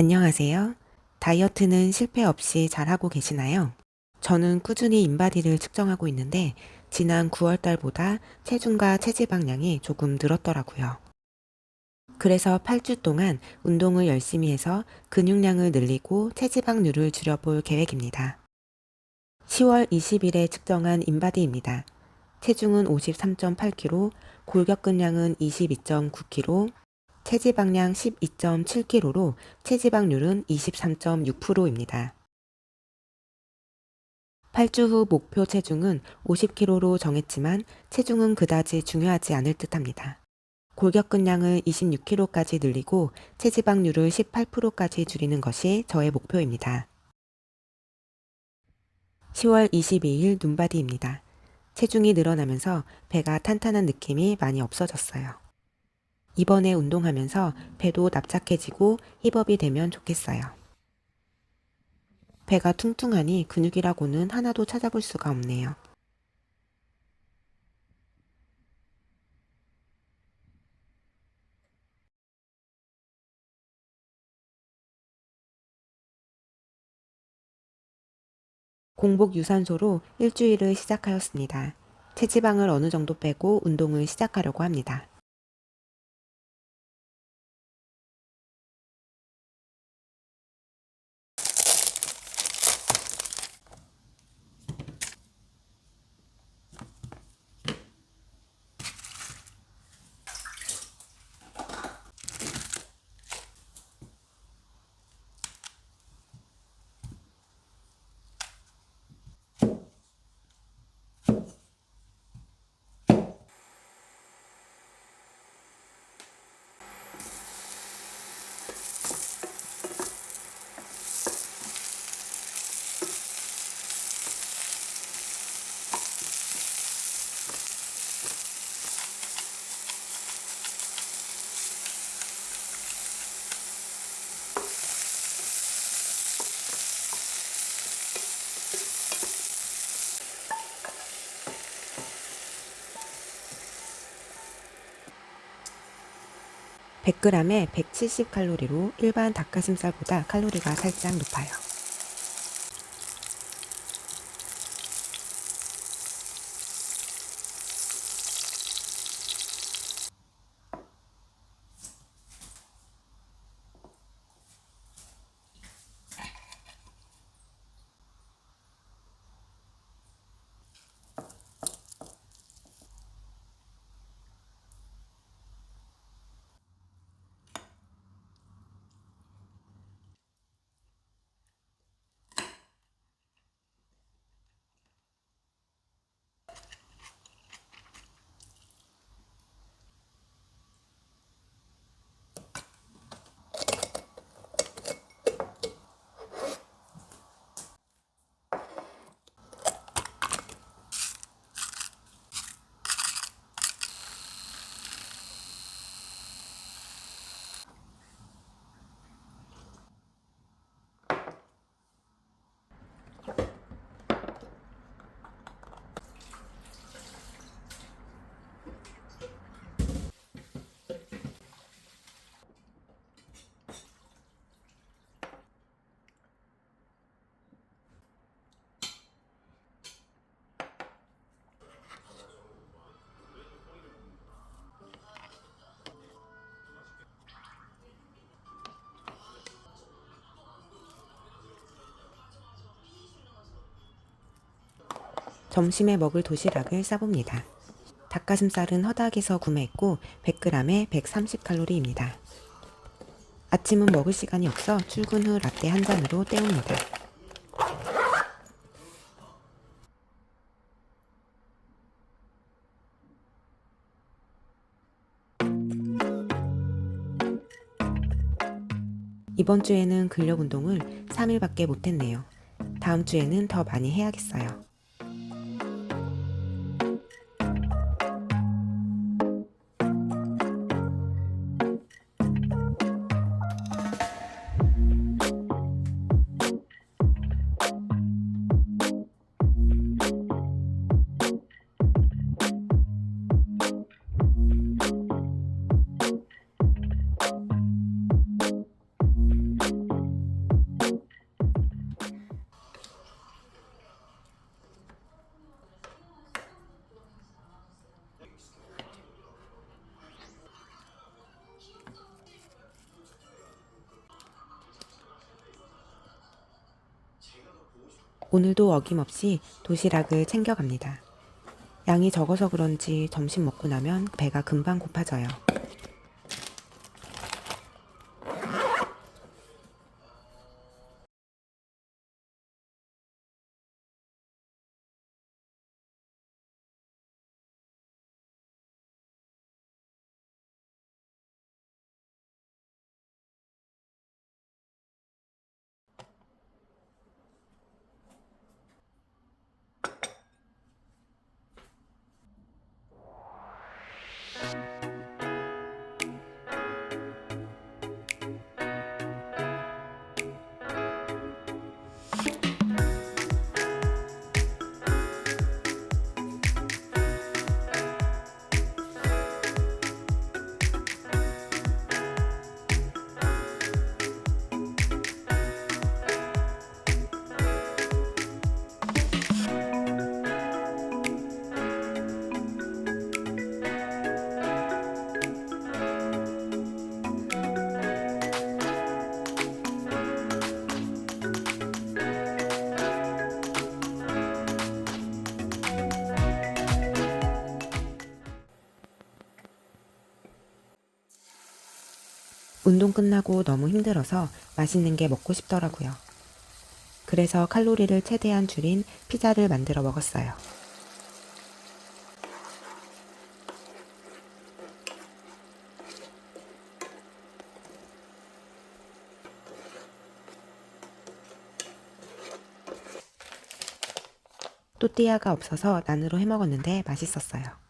안녕하세요. 다이어트는 실패 없이 잘하고 계시나요? 저는 꾸준히 인바디를 측정하고 있는데 지난 9월 달보다 체중과 체지방량이 조금 늘었더라고요. 그래서 8주 동안 운동을 열심히 해서 근육량을 늘리고 체지방률을 줄여볼 계획입니다. 10월 20일에 측정한 인바디입니다. 체중은 53.8kg, 골격근량은 22.9kg, 체지방량 12.7kg로 체지방률은 23.6%입니다. 8주 후 목표 체중은 50kg로 정했지만 체중은 그다지 중요하지 않을 듯 합니다. 골격근량을 26kg까지 늘리고 체지방률을 18%까지 줄이는 것이 저의 목표입니다. 10월 22일 눈바디입니다. 체중이 늘어나면서 배가 탄탄한 느낌이 많이 없어졌어요. 이번에 운동하면서 배도 납작해지고 힙업이 되면 좋겠어요. 배가 퉁퉁하니 근육이라고는 하나도 찾아볼 수가 없네요. 공복 유산소로 일주일을 시작하였습니다. 체지방을 어느 정도 빼고 운동을 시작하려고 합니다. (100g에) (170칼로리로) 일반 닭가슴살보다 칼로리가 살짝 높아요. 점심에 먹을 도시락을 싸봅니다. 닭가슴살은 허닥에서 구매했고 100g에 130칼로리입니다. 아침은 먹을 시간이 없어 출근 후 라떼 한 잔으로 때웁니다. 이번 주에는 근력 운동을 3일밖에 못했네요. 다음 주에는 더 많이 해야겠어요. 오늘도 어김없이 도시락을 챙겨갑니다. 양이 적어서 그런지 점심 먹고 나면 배가 금방 고파져요. 운동 끝나고 너무 힘들어서 맛있는 게 먹고 싶더라고요. 그래서 칼로리를 최대한 줄인 피자를 만들어 먹었어요. 또띠아가 없어서 난으로 해 먹었는데 맛있었어요.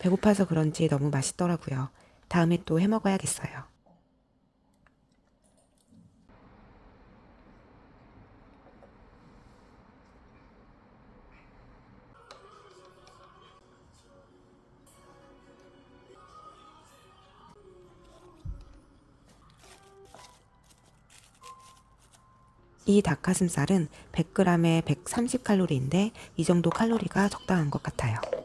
배고파서 그런지 너무 맛있더라고요. 다음에 또 해 먹어야겠어요. 이 닭가슴살은 100g에 130칼로리인데 이 정도 칼로리가 적당한 것 같아요.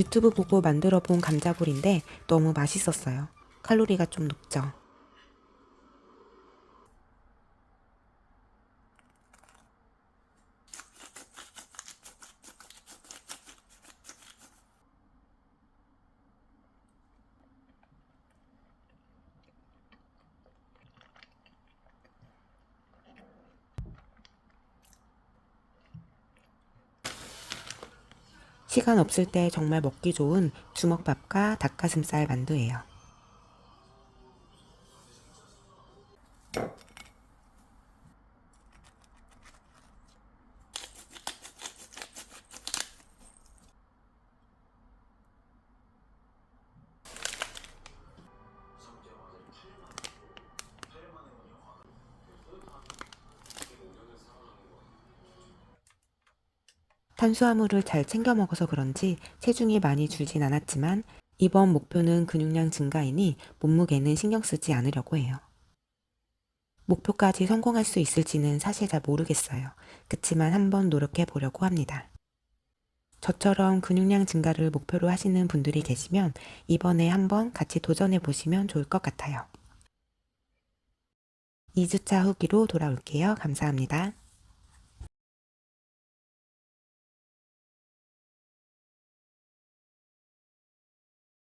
유튜브 보고 만들어 본 감자볼인데 너무 맛있었어요. 칼로리가 좀 높죠. 시간 없을 때 정말 먹기 좋은 주먹밥과 닭가슴살 만두예요. 탄수화물을 잘 챙겨 먹어서 그런지 체중이 많이 줄진 않았지만 이번 목표는 근육량 증가이니 몸무게는 신경 쓰지 않으려고 해요. 목표까지 성공할 수 있을지는 사실 잘 모르겠어요. 그치만 한번 노력해 보려고 합니다. 저처럼 근육량 증가를 목표로 하시는 분들이 계시면 이번에 한번 같이 도전해 보시면 좋을 것 같아요. 2주차 후기로 돌아올게요. 감사합니다.